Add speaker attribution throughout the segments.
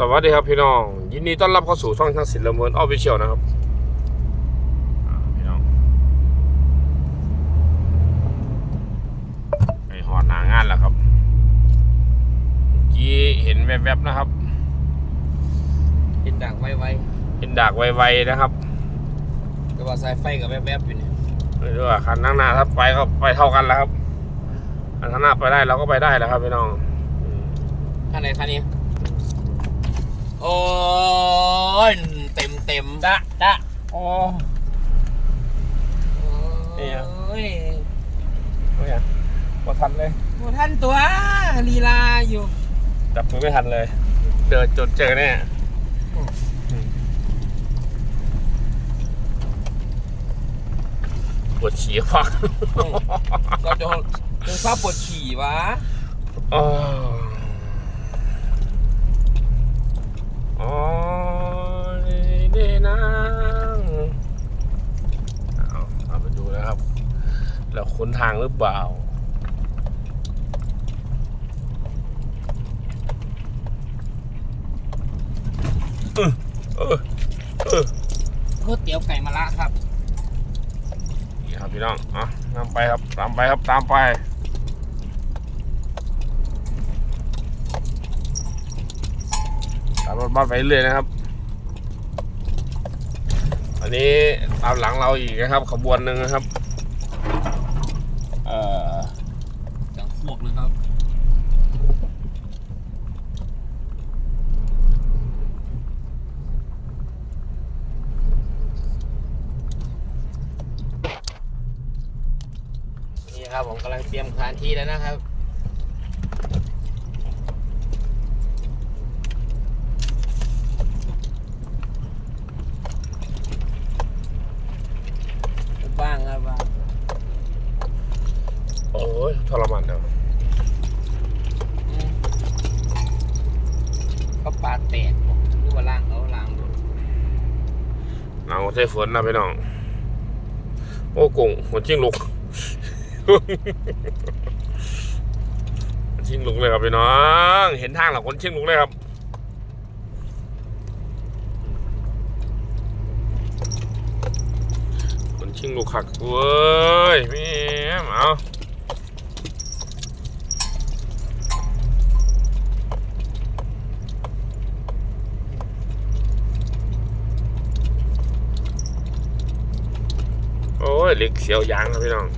Speaker 1: สวัสดีครับพี่น้อง ยินดีต้อนรับเข้าสู่ช่องทางศิลป์เมินออฟฟิเชียลนะครับอ่าพี่น้องไปหอดหนางานแล้วครับเมื่อกี้เห็นแวบๆนะครับ
Speaker 2: เห็นดังไว
Speaker 1: เห็นดากไวๆนะครับ
Speaker 2: ๆแต่ว่าสายไฟกับแวบๆอยู่เนี่ย
Speaker 1: ไม่รู้ว่าคันข้างหน้าถ้าไปก็ไปเท่ากันแล้วครับคันข้างหน้าไปได้เราก็ไปได้แล้วครับพี่น้องอืม
Speaker 2: คันไหนคันนี้ โอ้ยเต็มเต็มๆ
Speaker 1: จ้ะจ้ะอ๋อ
Speaker 2: โนี่
Speaker 1: อะ
Speaker 2: อ้ย
Speaker 1: ไม่อยากพอทันเลย
Speaker 2: โอ้ท่านตัวลีลาอยู่
Speaker 1: จับมือไม่ทันเลย เดินจนเจอแน่ปวดฉี่ฟัก
Speaker 2: เราจะจะชอบปวดฉี่วะ
Speaker 1: อ๋ออ๋ ค้นทางหรือเปล่า เออเออเออ
Speaker 2: ก๋วยเตี๋ยวไก่มะระครับ
Speaker 1: นี่ครับพี่น้องอะตามไปครับ ตามไปครับ ตามไป ตามรถบัสไปเรื่อยนะครับ อันนี้ตามหลังเราอีกนะครับ ขบวนหนึ่งนะครับ เอ่อ
Speaker 2: จังขวบเลยครับ นี่ครับ ผมกำลังเตรียมสถานที่แล้วนะครับบ้างครับบ้าง
Speaker 1: โอ้ยทรมานเนาะ
Speaker 2: อืมก็ปลาแตกหรือว่าล่างเอาล่างดู
Speaker 1: เอาใช้ฝนนะพี่น้อง โอ้กุ้งหัวจิ้งลุก ชิงลุกเลยครับพี่น้อง เห็นทางหรอคนชิงลุกเลยครับคนชิงลุกขักเว้ยแม่มเอาโอ้ยเหล็กเสียวยางครับพี่น้อง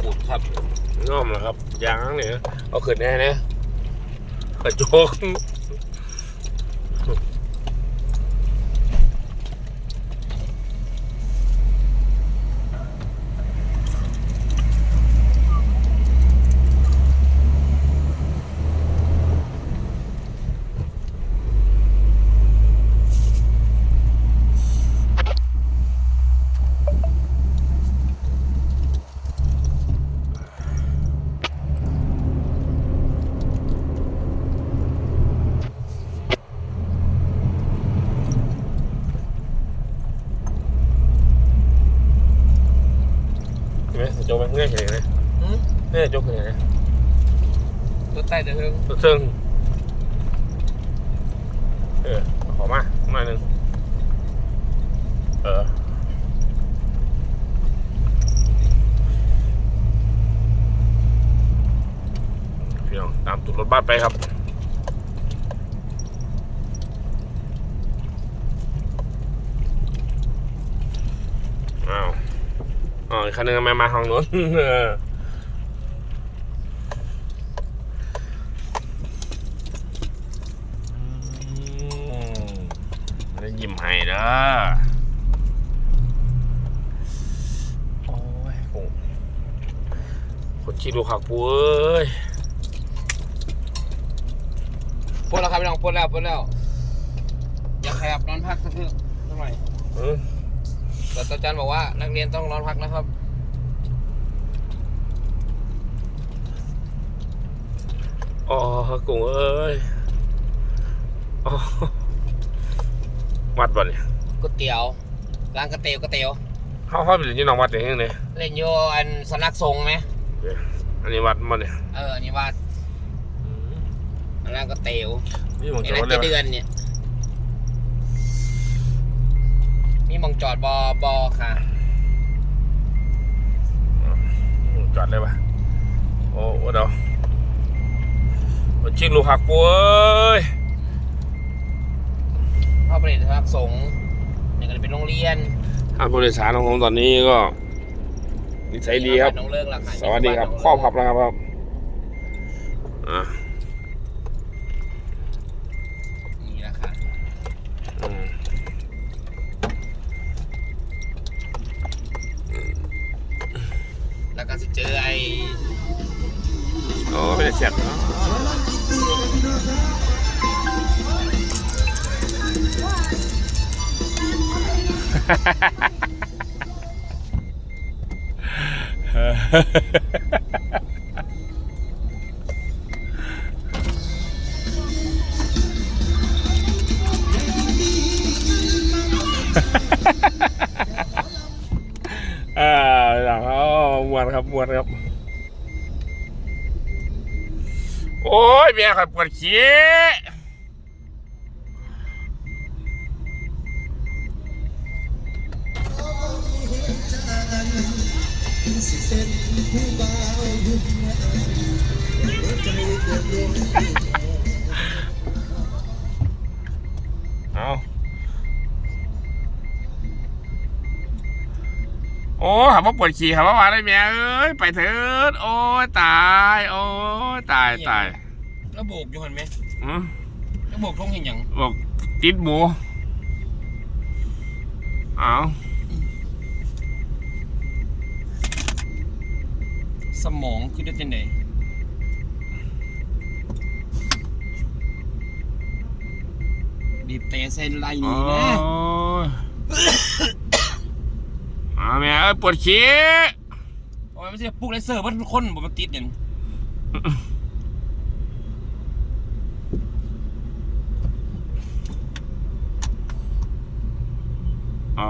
Speaker 2: ขูดครับ
Speaker 1: น้อมแล้วครับยางเนี่ยเอาขึ้นแน่เนี่ยกระจก เห็นไหมกระจกมันเงื่อนเห็นไหม
Speaker 2: หืม
Speaker 1: เนี่ยกระจกเห็นไหม
Speaker 2: ตัวใต้จะเทิง
Speaker 1: ตัวเชิงเออขอมาหน่อยหนึ่งเออพี่น้องตามตุดรถบัสไปครับ อ้าว อ๋ออีกคันหนึงทำไมมาทางโน้นเอออืมไม่ได้ยิ้มให้เด้อโอ้ยโอ้คนขี้ลูกขักปูเอ้ย
Speaker 2: ปวดแล้วครับพี่น้องปวดแล้วปวดแล้ว อยากขยับนอนพักสักเพื่อทำไม
Speaker 1: อื ม
Speaker 2: แต่อาจารย์บอกว่านักเรียนต้องนอนพักนะครับ
Speaker 1: อ๋อกุ้งเอ้ยอ๋อวัดบ่เนี่ย
Speaker 2: ก๋วยเตี๋ยวร้านก๋วยเตี๋ยวก๋วยเตี๋ยว
Speaker 1: เขาเขาเป็นที่น้องวัดอย่างนี้เลย
Speaker 2: เล่นโยอันสำนักทรงไหม
Speaker 1: อันนี้วัดบ่เนี่ย
Speaker 2: เอออันนี้ว่าอันนั้นก๋วยเตี๋ยว
Speaker 1: นี่ผม
Speaker 2: ไอ้
Speaker 1: จะ
Speaker 2: นั่น
Speaker 1: ว่า
Speaker 2: กี่
Speaker 1: เรื่
Speaker 2: เดื
Speaker 1: อง
Speaker 2: อนเนี่ย มีหมองจอดบอบอค่ะ
Speaker 1: จอดเลยปะโอ้โหเดี๋ยวมันชิงลูกหักปูเอ้ย
Speaker 2: พ่อประดิษฐ์สำนักสงฆ์นี่ก็เป็นโรงเรียน
Speaker 1: ท่านผู้โดยสารของผมตอนนี้ก็นิสัยดีครับ
Speaker 2: น้องเลิกหลักฐาน
Speaker 1: สวัสดีครับข้อพับแล้วครับครับอะ
Speaker 2: นี่แหละค่ะ
Speaker 1: อืม
Speaker 2: แล้วก็สิเจอไอ้
Speaker 1: โอ้เป็นเสียบเนาะฮ่าฮ่าฮ่า มวนครับมวนครับ โอ้ยเมียขับปวดขี้เอา โอ้ขับว่าปวดขี่ขับว่ามาได้เมียเอ้ยไปเถิดโอ้ยตาย โอ้ยตายตาย
Speaker 2: แล้วโบกอยู่เห็นไหม
Speaker 1: อืม
Speaker 2: แล้วโบกทงเห็นหยัง
Speaker 1: บอกติดหมูเอา
Speaker 2: สมองคือได้จังไดบีบเตะเส้นไล่ห
Speaker 1: โอ้
Speaker 2: นีนะ
Speaker 1: ยเอาเมียเอ้ยปวดขี้
Speaker 2: โอ้ยไม่ใช่ปลุกไรเซอร์มันคนบ่มันติดเนี่ย
Speaker 1: เอา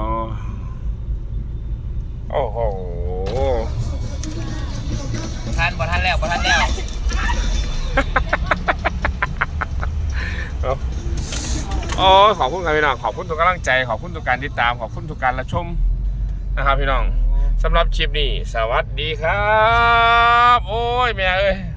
Speaker 1: โอ้โห
Speaker 2: บ่ทันบ่ทันแล้วบ่ทันแล้ว
Speaker 1: โอ้ยขอบคุณครับพี่น้องขอบคุณทุกกำลังใจ ขอบคุณทุกการติดตาม ขอบคุณทุกการรับชม นะครับพี่น้องสำหรับคลิปนี้ สวัสดีครับ โอ้ยแม่เอ้ย